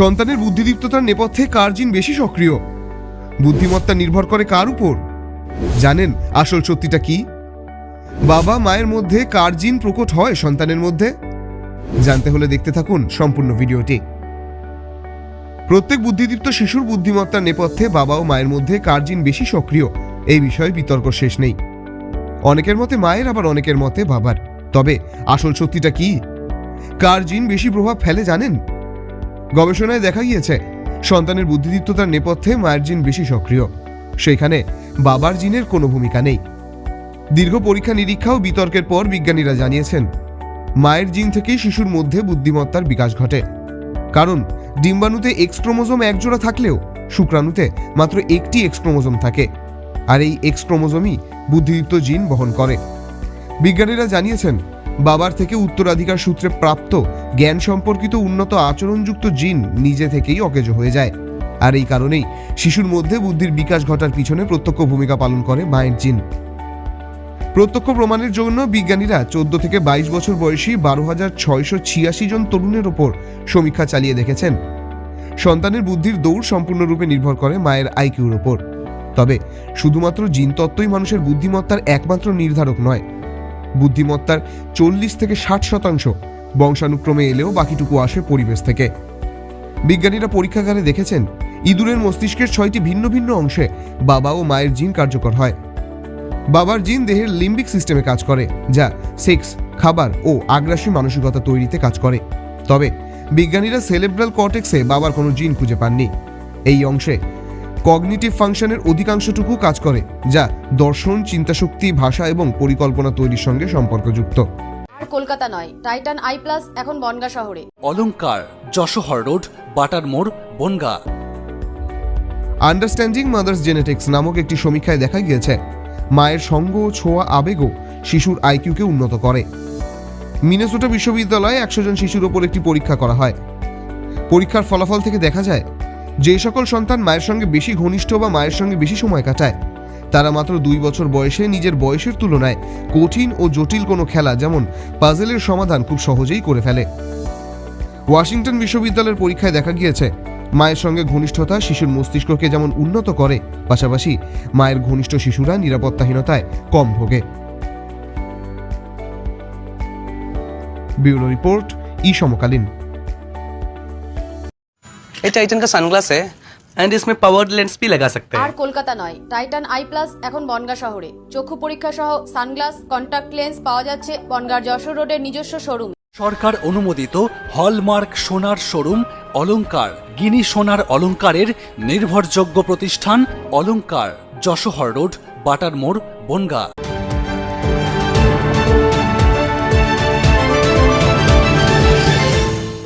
সন্তানের বুদ্ধিদীপ্ততার নেপথ্যে কার জিন বেশি সক্রিয়? বুদ্ধিমত্তা নির্ভর করে কার উপর? জানেন আসল সত্যিটা কি? বাবা মায়ের মধ্যে কার জিন প্রকট হয় সন্তানের মধ্যে? জানতে হলে দেখতে থাকুন সম্পূর্ণ ভিডিওটি। প্রত্যেক বুদ্ধিদীপ্ত শিশুর বুদ্ধিমত্তার নেপথ্যে বাবা ও মায়ের মধ্যে কার জিন বেশি সক্রিয়? এই বিষয়ে বিতর্ক শেষ নেই। অনেকের মতে মায়ের, আবার অনেকের মতে বাবার। তবে আসল সত্যিটা কি? কার জিন বেশি প্রভাব ফেলে জানেন? গবেষণায় দেখা গিয়েছে, সন্তানের বুদ্ধিদীপ্ততার নেপথ্যে মায়ের জিন বেশি সক্রিয়। সেখানে বাবার জিনের কোনো ভূমিকা নেই। দীর্ঘ পরীক্ষা নিরীক্ষা ও বিতর্কের পর বিজ্ঞানীরা জানিয়েছেন, মায়ের জিন থেকেই শিশুর মধ্যে বুদ্ধিমত্তার বিকাশ ঘটে। কারণ ডিম্বাণুতে এক্স ক্রোমোজোম একজোড়া থাকলেও শুক্রাণুতে মাত্র একটি এক্স ক্রোমোজোম থাকে, আর এই এক্স ক্রোমোজোমই বুদ্ধিদীপ্ত জিন বহন করে। বিজ্ঞানীরা জানিয়েছেন বাবার থেকে উত্তরাধিকার সূত্রে প্রাপ্ত জ্ঞান সম্পর্কিত উন্নত আচরণযুক্ত জিন নিজে থেকেই অকেজ হয়ে যায়। আর এই কারণেই শিশুর মধ্যে বুদ্ধির বিকাশ ঘটার পিছনে প্রত্যক্ষ ভূমিকা পালন করে মায়ের জিন। প্রত্যক্ষ প্রমাণের জন্য বিজ্ঞানীরা চোদ্দ থেকে বাইশ বছর বয়সী বারো হাজার ছয়শো ছিয়াশি জন তরুণের ওপর সমীক্ষা চালিয়ে দেখেছেন। সন্তানের বুদ্ধির দৌড় সম্পূর্ণরূপে নির্ভর করে মায়ের আইকিউর ওপর। তবে শুধুমাত্র জিন তত্ত্বই মানুষের বুদ্ধিমত্তার একমাত্র নির্ধারক নয় বুদ্ধিমত্তার চল্লিশ থেকে ষাট শতাংশ। বংশানুক্রমে এলেও বাকিটুকু আসে পরিবেশ থেকে। বিজ্ঞানীরা পরীক্ষাগারে দেখেছেন, ইঁদুরের মস্তিষ্কের ছয়টি ভিন্ন ভিন্ন অংশে বাবা ও মায়ের জিন কার্যকর হয়। বাবার জিন দেহের লিম্বিক সিস্টেমে কাজ করে, যা সেক্স, খাবার ও আগ্রাসী মানসিকতা তৈরিতে কাজ করে। তবে বিজ্ঞানীরা সেলেব্রাল কর্টেক্সে বাবার কোনো জিন খুঁজে পাননি। এই অংশে কগনিটিভ ফাংশনের অধিকাংশটুকু কাজ করে যা দর্শন চিন্তাশক্তি ভাষা এবং পরিকল্পনা তৈরির সঙ্গে সম্পর্কযুক্ত। আর কলকাতা নয় টাইটান আই প্লাস এখন বনগা শহরে। অলংকার যশোহর রোড বাটার মোড় বনগা। আন্ডারস্ট্যান্ডিং মাদার্স জেনেটিক্স নামক একটি সমীক্ষায় দেখা গিয়েছে মায়ের সঙ্গ ছোঁয়া আবেগও শিশুর আইকিউকে উন্নত করে। মিনেসোটা বিশ্ববিদ্যালয়ে একশো জন শিশুর ওপর একটি পরীক্ষা করা হয়। পরীক্ষার ফলাফল থেকে দেখা যায় যে সকল সন্তান মায়ের সঙ্গে বেশি ঘনিষ্ঠ বা মায়ের সঙ্গে বেশি সময় কাটায়, তারা মাত্র দুই বছর বয়সে নিজের বয়সের তুলনায় কঠিন ও জটিল কোনো খেলা যেমন পাজেলের সমাধান খুব সহজেই করে ফেলে। ওয়াশিংটন বিশ্ববিদ্যালয়ের পরীক্ষায় দেখা গিয়েছে, মায়ের সঙ্গে ঘনিষ্ঠতা শিশুর মস্তিষ্ককে যেমন উন্নত করে, পাশাপাশি মায়ের ঘনিষ্ঠ শিশুরা নিরাপত্তাহীনতায় কম ভোগে। ব্যুরো রিপোর্ট, ই সমকালীন। ये टाइटन का सनग्लास है एंड इसमें पावर लेंस भी लगा सकते আর हैं কলকাতা নয় টাইটান আই প্লাস এখন বনগা শহরে চক্ষু পরীক্ষা সহ সানগ্লাস কন্টাক্ট লেন্স পাওয়া যাচ্ছে বনগার যশোর রোডের নিজস্ব শোরুম সরকার অনুমোদিত হলমার্ক সোনার শোরুম অলংকার গিনি সোনার অলংকারের নির্ভরযোগ্য প্রতিষ্ঠান অলংকার যশোহর রোড বাটার মোড় বনগা